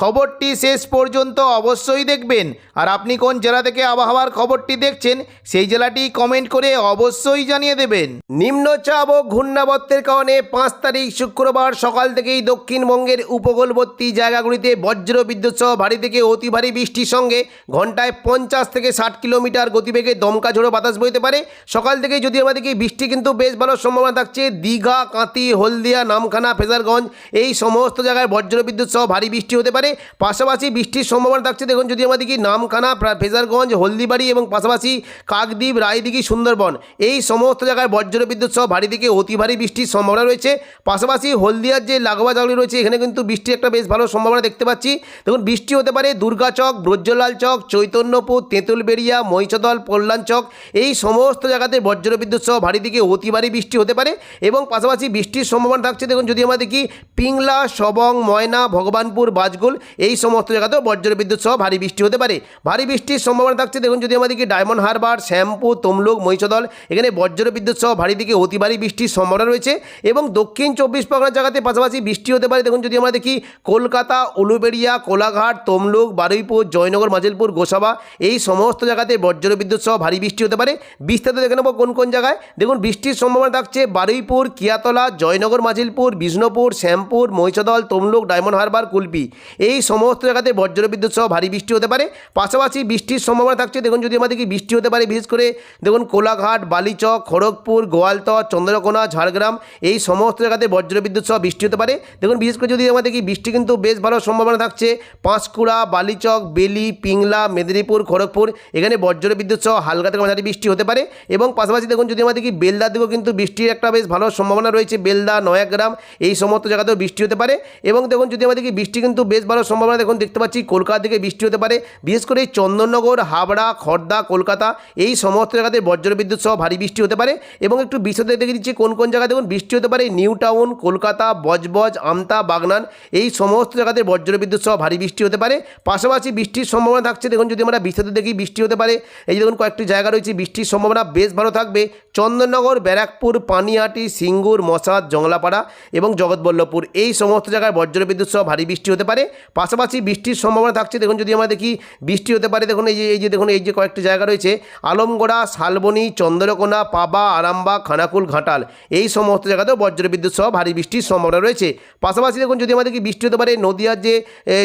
খবরটি শেষ পর্যন্ত অবশ্যই দেখবেন। আর আপনি কোন জেলা থেকে আবহাওয়ার খবরটি দেখছেন, সেই জেলাটি কমেন্ট করে অবশ্যই জানিয়ে দেবেন। নিম্নচাপ ও ঘূর্ণাবর্তের কারণে পাঁচ তারিখ শুক্রবার সকাল থেকেই দক্ষিণবঙ্গের উপকূলবর্তী জায়গাগুলিতে বজ্র বিদ্যুৎ সহ ভারী থেকে অতি ভারী বৃষ্টির সঙ্গে ঘন্টায় পঞ্চাশ থেকে ষাট কিলোমিটার গতিবেগে দমকা ঝোড়ো বাতাস বইতে পারে। সকাল থেকে যদি আমাদেরকে বৃষ্টি কিন্তু বেশ ভালো সম্ভাবনা থাকছে, দীঘা কাঁতি হলদিয়া, নামখানা, ফেজারগঞ্জ, এই সমস্ত জায়গায় বজ্র বিদ্যুৎ সহ ভারী বৃষ্টি হতে পারে। পাশাপাশি বৃষ্টির সম্ভাবনা থাকছে। দেখুন, যদি আমাদেরকে নামখানা ফেজারগঞ্জ, হলদিবাড়ি এবং পাশাপাশি কাকদ্বীপ, রায়দিঘি, সুন্দরবন এই সমস্ত জায়গায় বজ্র বিদ্যুৎ সহ ভারী থেকে অতি ভারী বৃষ্টির সম্ভাবনা রয়েছে। পাশাপাশি হলদিয়ার যে লাগোয়া জায়গাগুলি রয়েছে, এখানে কিন্তু বৃষ্টির একটা বেশ ভালো সম্ভাবনা দেখতে পাচ্ছি। দেখুন, বৃষ্টি হতে পারে দুর্গাচক ব্রজ্জলাল চক, চৈতন্যপুর, তেঁতুলবেড়িয়া, মহিষদল, কল্যাণ চক এই সমস্ত জায়গাতে বজ্র বিদ্যুৎ সহ ভারী থেকে অতি ভারী বৃষ্টি হতে পারে এবং পাশাপাশি বৃষ্টির সম্ভাবনা থাকছে। দেখুন, যদি আমরা দেখি পিংলা, সবং, ময়না, ভগবানপুর বাজগুল এই সমস্ত জায়গাতেও বজ্র বিদ্যুৎ সহ ভারী বৃষ্টি হতে পারে। ভারী বৃষ্টির সম্ভাবনা থাকছে, দেখুন যদি দেখি ডায়মন্ড হারবার, শ্যামপু, তমলুক, মহিষদল, এখানে বজ্র বিদ্যুৎ সহ ভারী থেকে অতি ভারী বৃষ্টির সম্ভাবনা রয়েছে এবং দক্ষিণ চব্বিশ পরগনা জায়গাতে পাশাপাশি বৃষ্টি হতে পারে। দেখুন যদি আমরা দেখি কলকাতা, উলুবেড়িয়া, কোলাঘাট, তমলুক, বারুইপুর, জয়নগর, মাজিলপুর, গোসাবা, এই সমস্ত জায়গাতে বজ্র বিদ্যুৎ সহ ভারী বৃষ্টি হতে পারে। বিস্তারিত দেখে নেব কোন কোন জায়গায়। দেখুন বৃষ্টির সম্ভাবনা থাকছে বারুইপুর, কিয়াতলা, জয়নগর, মাজিলপুর, বিষ্ণুপুর, শ্যামপুর, মহিষদল, তমলুক, ডায়মন্ড হারবার, কুলপি। এই সমস্ত জায়গাতে বজ্র বিদ্যুৎ সহ ভারী বৃষ্টি হতে পারে। পাশাপাশি বৃষ্টির সম্ভাবনা থাকছে। দেখুন, যদি আমাদের কি বৃষ্টি হতে পারে, বিশেষ করে দেখুন, কোলাঘাট, বালিচক, খড়গপুর, গোয়ালতর, চন্দ্রকোনা, ঝাড়গ্রাম, এই সমস্ত জায়গাতে বজ্র বিদ্যুৎ সহ বৃষ্টি হতে পারে। দেখুন, বিশেষ করে যদি আমাদের কি বৃষ্টি কিন্তু বেশ ভালো সম্ভাবনা থাকছে, পাঁশকুড়া, বালিচক, বেলি, পিংলা, মেদিনীপুর, খড়গপুর, এখানে বজ্র বিদ্যুৎ সহ হালকা থেকে মাঝারি বৃষ্টি হতে পারে। এবং পাশাপাশি দেখুন, যদি আমাদের কি বেলদার দিকেও কিন্তু বৃষ্টির একটা বেশ ভালো সম্ভাবনা রয়েছে, বেলদা, নয়াগ্রাম, এই সমস্ত জায়গাতেও বৃষ্টি হতে পারে। এবং দেখুন, যদি আমাদের কি বৃষ্টি কিন্তু বেশ ভালো সম্ভাবনা দেখুন, দেখতে পাচ্ছি কলকাতা থেকে বৃষ্টি হতে পারে। বিশেষ করে চন্দননগর, হাবড়া খড়দা কলকাতা, এই সমস্ত জায়গাতে বজ্র বিদ্যুৎ সহ ভারী বৃষ্টি হতে পারে এবং একটু বিশদে দেখে দিচ্ছি কোন কোন জায়গায় দেখুন, বৃষ্টি হতে পারে নিউ টাউন, কলকাতা, বজবজ, আমতা, বাগনান, এই সমস্ত জায়গাতে বজ্র বিদ্যুৎ সহ ভারী বৃষ্টি হতে পারে। পাশাপাশি বৃষ্টির সম্ভাবনা থাকছে, দেখুন যদি আমরা বিশদে দেখি বৃষ্টি হতে পারে। এই দেখুন, কয়েকটি জায়গা রয়েছে, বৃষ্টির সম্ভাবনা বেশ ভালো থাকবে। চন্দননগর, ব্যারাকপুর পানিহাটি সিঙ্গুর, মশাদ, জংলাপাড়া এবং জগৎবল্লভপুর। এই সমস্ত জায়গায় বজ্র বিদ্যুৎ সহ ভারী বৃষ্টি হতে পারে। পাশাপাশি বৃষ্টির সম্ভাবনা থাকছে। দেখুন, যদি আমরা দেখি, বৃষ্টি হতে পারে, দেখুন, এই যে এই যে, দেখুন, এই যে কয়েকটি জায়গা রয়েছে। আলমগোড়া, শালবনি, চন্দ্রকোনা, পাবা, আরামবাগ, খানাকুল, ঘাটাল। এই সমস্ত জায়গাতেও বজ্র বিদ্যুৎ সহ ভারী বৃষ্টির সম্ভাবনা রয়েছে। পাশাপাশি দেখুন, যদি আমাদের কি বৃষ্টি হতে পারে, নদীয়ার যে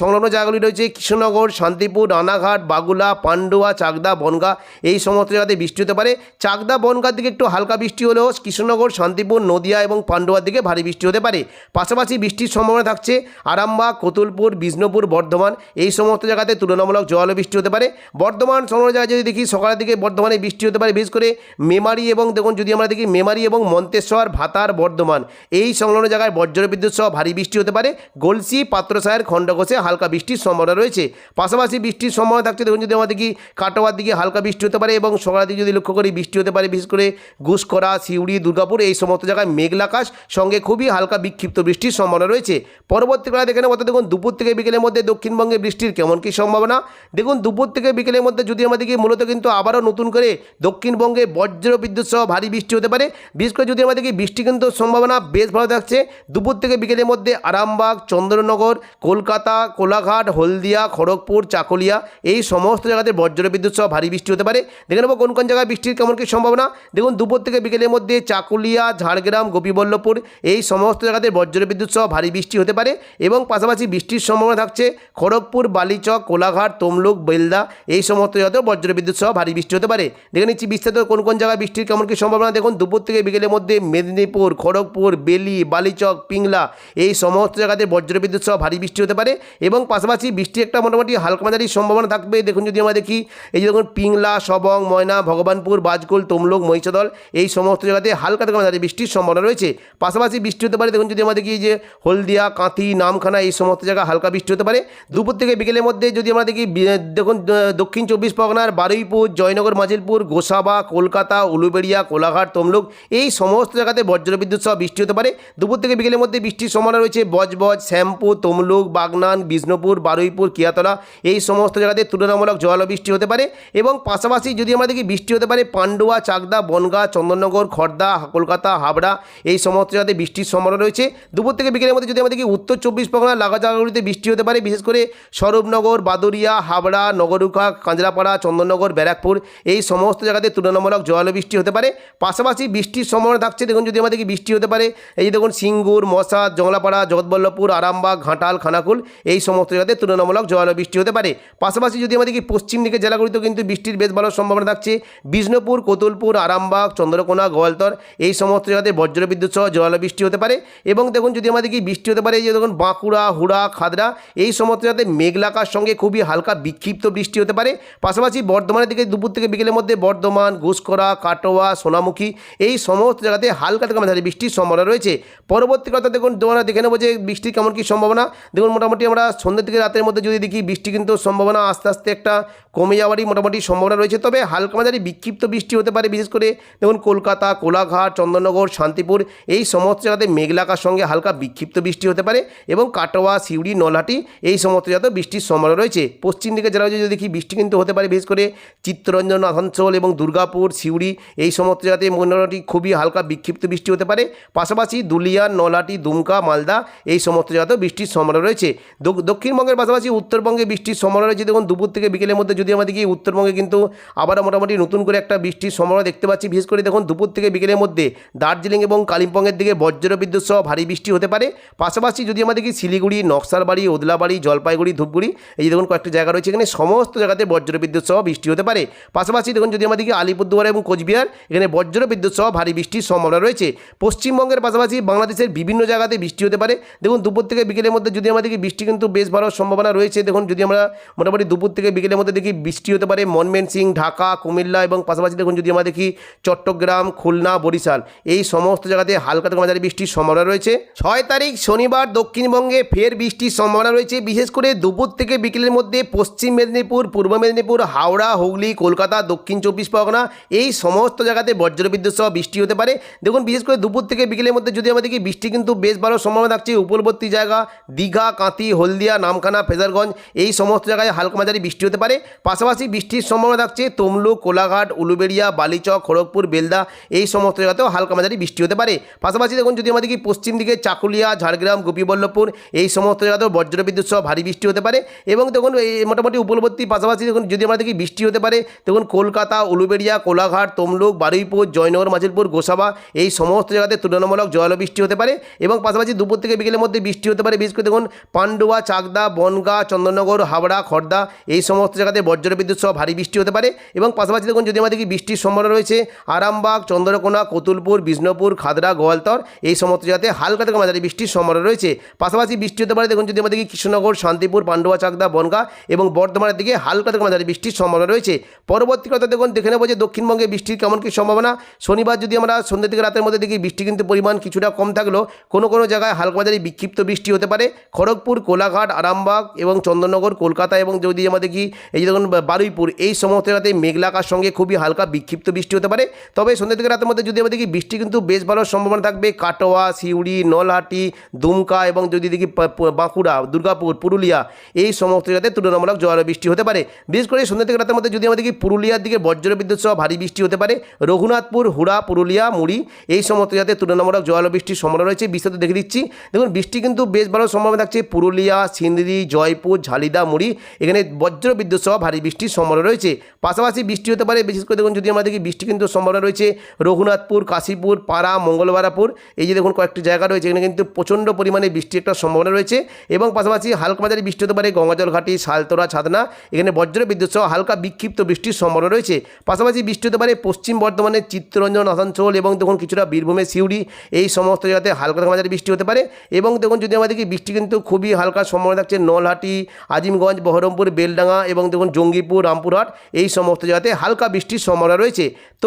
সংলগ্ন জায়গাগুলি রয়েছে, কৃষ্ণনগর, শান্তিপুর, রানাঘাট, বাগুলা, পান্ডুয়া, চাকদা, বনগা। এই সমস্ত জায়গাতে বৃষ্টি হতে পারে। চাকদা বনগার দিকে একটু হালকা বৃষ্টি হলেও কৃষ্ণনগর, শান্তিপুর, নদিয়া এবং পান্ডুয়ার দিকে ভারী বৃষ্টি হতে পারে। পাশাপাশি বৃষ্টির সম্ভাবনা থাকছে আরামবাগ, কতুলপুর, বিষ্ণুপুর, বর্ধমান। এই সমস্ত জায়গাতে তুলনামূলক জল বৃষ্টি হতে পারে। বর্ধমান সংলগ্ন জায়গায় যদি দেখি, সকালের দিকে বর্ধমানে বৃষ্টি হতে পারে, বিশেষ করে মেমারি এবং দেখুন, যদি আমরা দেখি মেমারি এবং মন্তেশ্বর, ভাতার, বর্ধমান, এই সংলগ্ন জায়গায় বজ্র বিদ্যুৎ সহ ভারী বৃষ্টি হতে পারে। গলসি পাত্রসায়ের খণ্ডঘোষে হালকা বৃষ্টির সম্ভাবনা রয়েছে। পাশাপাশি বৃষ্টির সম্ভাবনা থাকছে, দেখুন, যদি আমাদের কি কাটোয়ার দিকে হালকা বৃষ্টি হতে পারে এবং সকালের দিকে যদি লক্ষ্য করি, বৃষ্টি হতে পারে, বিশেষ করে ঘুষকরা সিউড়ি, দুর্গাপুর এই সমস্ত জায়গায় মেঘলাকাশ, সঙ্গে খুবই হালকা বিক্ষিপ্ত বৃষ্টির সম্ভাবনা রয়েছে। পরবর্তীকালে দেখে নেব অর্থাৎ দেখুন দুপুর থেকে বিকেলের মধ্যে দক্ষিণবঙ্গে বৃষ্টির কেমন কী সম্ভাবনা? দেখুন দুপুর থেকে বিকেলের মধ্যে যদি আমাদেরকে মূলত কিন্তু আবারও নতুন করে দক্ষিণবঙ্গে বজ্র বিদ্যুৎ সহ ভারী বৃষ্টি হতে পারে, বিশেষ করে যদি আমাদেরকে বৃষ্টি কিন্তু সম্ভাবনা বেশ ভালো থাকছে। দুপুর থেকে বিকেলের মধ্যে আরামবাগ, চন্দ্রনগর, কলকাতা, কোলাঘাট, হলদিয়া, খড়গপুর, চাকুলিয়া এই সমস্ত জায়গাতে বজ্র বিদ্যুৎ সহ ভারী বৃষ্টি হতে পারে। দেখে নেব কোন কোন জায়গায় বৃষ্টির কেমন কী সম্ভাবনা। দেখুন দুপুর থেকে বিকেলের মধ্যে চাকুলিয়া, ঝাড়গ্রাম, গোপীবল্লভপুর এই সমস্ত জায়গাতে বজ্র বিদ্যুৎ সহ ভারী বৃষ্টি হতে পারে এবং পাশাপাশি বৃষ্টির সম্ভাবনা থাকছে খড়গপুর, বালিচক, কোলাঘাট, তমলুক, বেলদা এই সমস্ত জায়গাতেও বজ্র বিদ্যুৎ সহ ভারী বৃষ্টি হতে পারে। দেখে নিচ্ছি বিস্তারিত কোন কোন জায়গায় বৃষ্টির কেমন কী সম্ভাবনা। দেখুন, দুপুর থেকে বিকেলের মধ্যে মেদিনীপুর, খড়গপুর, বেলি, বালিচক, পিংলা এই সমস্ত জায়গাতে বজ্র বিদ্যুৎ সহ ভারী বৃষ্টি হতে পারে এবং পাশাপাশি বৃষ্টি একটা মোটামুটি হালকা মাঝারি সম্ভাবনা থাকবে। দেখুন, যদি আমরা দেখি, এই যে দেখুন, পিংলা, সবং, ময়না, ভগবানপুর, বাজকুল, তমলুক মহিষদল এই সমস্ত জায়গাতে হালকা থেকে মাঝারি বৃষ্টির সম্ভাবনা রয়েছে। পাশাপাশি বৃষ্টি হতে পারে। দেখুন যদি দেখি এই যে হলদিয়া, কাঁথি, নামখানা এই সমস্ত জায়গায় হালকা বৃষ্টি হতে পারে। দুপুর থেকে বিকেলের মধ্যে যদি আমরা দেখি দেখুন দক্ষিণ চব্বিশ পরগনার বারুইপুর, জয়নগর, মাজিলপুর, গোসাবা, কলকাতা, উলুবেড়িয়া, কোলাঘাট, তমলুক এই সমস্ত জায়গাতে বজ্রবিদ্যুৎ সহ বৃষ্টি হতে পারে। দুপুর থেকে বিকেলের মধ্যে বৃষ্টির সম্ভাবনা রয়েছে। বজবজ, শ্যামপুর, তমলুক, বাগনান, বিষ্ণুপুর, বারুইপুর, কিয়াতলা এই সমস্ত জায়গাতে তুলনামূলক জল বৃষ্টি হতে পারে। এবং পাশাপাশি যদি আমরা দেখি বৃষ্টি হতে পারে, পান্ডুয়া, চাকদা বনগাঁ, চন্দননগর খড়দা কলকাতা, হাবড়া এই সমস্ত জায়গাতে বৃষ্টির সম্ভাবনা রয়েছে। দুপুর থেকে বিকেলের মধ্যে যদি দেখি উত্তর চব্বিশ পরগনা লাগা জায়গাগুলিতে বৃষ্টি হতে পারে, বিশেষ করে স্বরূপনগর, বাদুরিয়া, হাবড়া, নগরুখা, কাঁচরাপাড়া, চন্দননগর, ব্যারাকপুর এই সমস্ত জায়গাতে তুলনামূলক জল বৃষ্টি হতে পারে। পাশাপাশি বৃষ্টির সম্ভাবনা থাকছে, দেখুন যদি দেখি বৃষ্টি হতে পারে, এই যে দেখুন সিঙ্গুর মশা জংলাপাড়া জগৎবল্লভপুর, আরামবাগ, ঘাটাল, খানাকুল এই সমস্ত জায়গাতে তুলনামূলক জল বৃষ্টি হতে পারে। পাশাপাশি যদি দেখি পশ্চিম দিকে জেলাগুলিতেও কিন্তু বৃষ্টির বেশ ভালো সম্ভাবনা থাকছে, বিষ্ণুপুর, কোতুলপুর, আরামবাগ চন্দ্রকোনা, গোয়ালতর, এই সমস্ত জায়গাতে বজ্রবিদ্যুৎ সহ বৃষ্টি হতে পারে। এবং দেখুন, যদি আমরা দেখি বৃষ্টি হতে পারে যে দেখুন, বাঁকুড়া, হুড়া খাদরা এই সমস্ত জায়গাতে মেঘলাকার সঙ্গে খুবই হালকা বিক্ষিপ্ত বৃষ্টি হতে পারে। পাশাপাশি বর্ধমানের দিকে দুপুর থেকে বিকেলের মধ্যে বর্ধমান ঘুষকরা কাটোয়া, সোনামুখী, এই সমস্ত জায়গাতে হালকা থেকে মাঝারি বৃষ্টির সম্ভাবনা রয়েছে। পরবর্তী কথা দেখুন, তোমরা দেখে নেব যে বৃষ্টির কেমন কী সম্ভাবনা। দেখুন, মোটামুটি আমরা সন্ধ্যে থেকে রাতের মধ্যে যদি দেখি, বৃষ্টি কিন্তু সম্ভাবনা আস্তে আস্তে একটা কমে যাওয়ারই মোটামুটি সম্ভাবনা রয়েছে। তবে হালকা মাঝারি বিক্ষিপ্ত বৃষ্টি হতে পারে, বিশেষ করে দেখুন, কলকাতা, কোলাঘাট, চন্দননগর, শান্তিপুর, এই সমস্ত জায়গাতে মেঘলাকার সঙ্গে হালকা বিক্ষিপ্ত বৃষ্টি হতে পারে এবং কাটোয়া, সিউড়ি, নলহাটি, এই সমস্ত জায়গাতে বৃষ্টির সম্ভাবনা রয়েছে। পশ্চিম দিকে জেলা যদি দেখি, বৃষ্টি কিন্তু হতে পারে, বিশেষ করে চিত্তরঞ্জন আসানসোল এবং দুর্গাপুর, সিউড়ি, এই সমস্ত জায়গাতে মোটামুটি খুবই হালকা বিক্ষিপ্ত বৃষ্টি হতে পারে। পাশাপাশি দুলিয়া, নলহাটি, দুমকা, মালদা, এই সমস্ত জায়গাতেও বৃষ্টির সম্ভাবনা রয়েছে। দক্ষিণবঙ্গের পাশাপাশি উত্তরবঙ্গে বৃষ্টির সম্ভাবনা রয়েছে। দেখুন, দুপুর থেকে বিকেলের মধ্যে যদি দেখি, উত্তরবঙ্গে কিন্তু আবারও মোটামুটি নতুন করে একটা বৃষ্টির সম্ভাবনা দেখতে পাচ্ছি। বিশেষ করে দেখুন দুপুর থেকে বিকেলের মধ্যে দার্জিলিং এবং কালিম্পংয়ের দিকে বজ্র বিদ্যুৎ সহ ভারী বৃষ্টি হতে পারে। পাশাপাশি যদি দেখি শিলিগুড়ি, নকশালবাড়ি, ওদলাবাড়ি, জলপাইগুড়ি, ধূপগুড়ি, এই দেখুন কয়েকটি জায়গা রয়েছে, এখানে সমস্ত জায়গাতে বজ্র বিদ্যুৎ সহ বৃষ্টি হতে পারে। পাশাপাশি দেখুন যদি দেখি আলিপুরদুয়ার এবং কোচবিহার, এখানে বজ্র বিদ্যুৎ সহ ভারী বৃষ্টির সম্ভাবনা রয়েছে। পশ্চিমবঙ্গের পাশাপাশি বাংলাদেশের বিভিন্ন জায়গাতে বৃষ্টি হতে পারে। দেখুন দুপুর থেকে বিকেলের মধ্যে যদি দেখি বৃষ্টি কিন্তু বেশ ভালো সম্ভাবনা রয়েছে, দেখুন যদি আমরা মোটামুটি দুপুর থেকে বিকেলের মধ্যে দেখি বৃষ্টি হতে পারে মনমেন সিং ঢাকা, কুমিল্লা এবং পাশাপাশি দেখুন যদি আমরা দেখি চট্টগ্রাম, খুলনা, বরিশাল। এই সমস্ত জায়গাতে হালকা থেকে মাঝারি বৃষ্টির সম্ভাবনা রয়েছে। ছয় তারিখ শনিবার দক্ষিণবঙ্গে ফের বৃষ্টির সম্ভাবনা রয়েছে। বিশেষ করে দুপুর থেকে বিকেলের মধ্যে পশ্চিম মেদিনীপুর, পূর্ব মেদিনীপুর, হাওড়া, হুগলি, কলকাতা, দক্ষিণ চব্বিশ পরগনা এই সমস্ত জায়গাতে বজ্রবিদ্যুৎ সহ বৃষ্টি হতে পারে। দেখুন, বিশেষ করে দুপুর থেকে বিকেলের মধ্যে যদি দেখি, বৃষ্টি কিন্তু বেশ ভালো সম্ভাবনা থাকছে। উপরবর্তী জায়গা দীঘা কাঁতি হলদিয়া, নামখানা, ফেজারগঞ্জ এই সমস্ত জায়গায় হালকা মাঝারি বৃষ্টি হতে পারে। পাশাপাশি বৃষ্টির সম্ভাবনা থাকছে। তমলুক, কোলাঘাট, উলুবেড়িয়া, বালিচক খড়গপুর বেলদা এই সমস্ত জায়গাতেও হালকা মাঝারি বৃষ্টি হতে পারে। পাশাপাশি দেখুন, যদি আমাদের দেখি পশ্চিম দিকে চাকুলিয়া, ঝাড়গ্রাম, গোপীবল্লভপুর, এই সমস্ত জায়গাতেও বজ্রবিদ্যুৎ সহ ভারী বৃষ্টি হতে পারে এবং দেখুন, এই মোটামুটি উপলবর্তী পাশাপাশি দেখুন, যদি আমরা দেখি বৃষ্টি হতে পারে, দেখুন, কলকাতা, উলুবেড়িয়া, কোলাঘাট, তমলুক, বারুইপুর, জয়নগর, মাজিলপুর, গোসাবা, এই সমস্ত জায়গাতে তুলনামূলক জল বৃষ্টি হতে পারে এবং পাশাপাশি দুপুর থেকে বিকেলের মধ্যে বৃষ্টি হতে পারে। বিশেষ করে দেখুন, পান্ডুয়া, চাকদা, বনগাঁ, চন্দননগর হাবড়া খড়দা এই সমস্ত জায়গাতে বজ্রবিদ্যুৎ সহ ভারী বৃষ্টি হতে পারে এবং পাশাপাশি দেখুন, যদি আমরা দেখি বৃষ্টির সম্ভাবনা রয়েছে আরামবাগ, চন্দ্রকোনা, কতুলপুর, বিষ্ণুপুর, খাদরা, গোয়ালতর, এই সমস্ত জায়গাতে হালকা থেকে মাঝারি বৃষ্টির সম্ভাবনা রয়েছে। পাশাপাশি বৃষ্টি হতে পারে, দেখুন যদি আমাদের কৃষ্ণনগর, শান্তিপুর, পান্ডুয়া, চাকদা, বনগাঁ এবং বর্ধমানের দিকে হালকা থেকে মাঝারি বৃষ্টির সম্ভাবনা রয়েছে। পরবর্তী কথা দেখুন, দেখে নেব যে দক্ষিণবঙ্গে বৃষ্টির কেমন কী সম্ভাবনা। শনিবার যদি আমরা সন্ধ্যে থেকে রাতের মধ্যে দেখি, বৃষ্টি কিন্তু পরিমাণ কিছুটা কম থাকলেও কোনো কোনো জায়গায় হালকা মাঝারি বিক্ষিপ্ত বৃষ্টি হতে পারে। খড়গপুর, কোলাঘাট, আরামবাগ এবং চন্দননগর, কলকাতা এবং যদি আমাদের দেখি, এই যে দেখুন বারুইপুর, এই সমস্ত জায়গাতে মেঘলাকার সঙ্গে খুবই হালকা বিক্ষিপ্ত বৃষ্টি হতে পারে। তবে সন্ধ্যে থেকে রাতের মধ্যে যদি আমরা দেখি বৃষ্টি কিন্তু বেশ ভালো সম্ভাবনা থাকবে। কাটোয়া, সিউড়ি, নলহাটি, দুমকা এবং যদি দেখি বাঁকুড়া, দুর্গাপুর, পুরুলিয়া, এই সমস্ত জায়গাতে তুলনামূলক জোয়ার বৃষ্টি হতে পারে। বিশেষ করে সন্ধ্যে থেকে রাতের মধ্যে যদি আমরা দেখি পুরুলিয়ার দিকে বজ্র বিদ্যুৎ সহ ভারী বৃষ্টি হতে পারে। রঘুনাথপুর, হুড়া, পুরুলিয়া, মুড়ি, এই সমস্ত জায়গাতে তুলনামূলক জোয়ার বৃষ্টির সম্ভাবনা রয়েছে। বিস্তারিত দেখে দিচ্ছি। দেখুন, বৃষ্টি কিন্তু বেশ ভালো সম্ভাবনা থাকছে। পুরুলিয়া, সিন্দ্রি, জয়পুর, ঝালিদা, মুড়ি, এখানে বজ্র বিদ্যুৎ সহ ভারী বৃষ্টির সম্ভাবনা রয়েছে। পাশাপাশি বৃষ্টি হতে পারে। বিশেষ করে দেখুন, যদি আমরা দেখি বৃষ্টি কিন্তু সম্ভাবনা রয়েছে। রঘুনাথপুর, কাশীপুর, পাড়া, মঙ্গলবারাপুর। এই যে দেখুন কয়েকটি জায়গা রয়েছে, এখানে কিন্তু প্রচণ্ড পরিমাণে বৃষ্টির একটা সম্ভাবনা রয়েছে। এবং পাশাপাশি হালকা মাঝারি বৃষ্টি হতে পারে গঙ্গাজল ঘাটি শালতোরা ছাদনা এখানে বজ্র বিদ্যুৎ সহ হালকা বিক্ষিপ্ত বৃষ্টির সম্ভাবনা রয়েছে। পাশাপাশি বৃষ্টি হতে পারে পশ্চিম বর্ধমানের চিত্তরঞ্জন, আসানসোল এবং দেখুন কিছুটা বীরভূমের সিউড়ি। এই সমস্ত জায়গাতে হালকা মাঝারি বৃষ্টি হতে পারে। এবং দেখুন যদি দেখি বৃষ্টি কিন্তু খুবই হালকা সম্ভাবনা থাকছে, নলহাটি, আজিমগঞ্জ, বহরমপুর, বেলডাঙ্গা এবং দেখুন জঙ্গিপুর, রামপুরহাট, এই সমস্ত জায়গাতে হালকা বৃষ্টির সম্ভাবনা রয়েছে। তো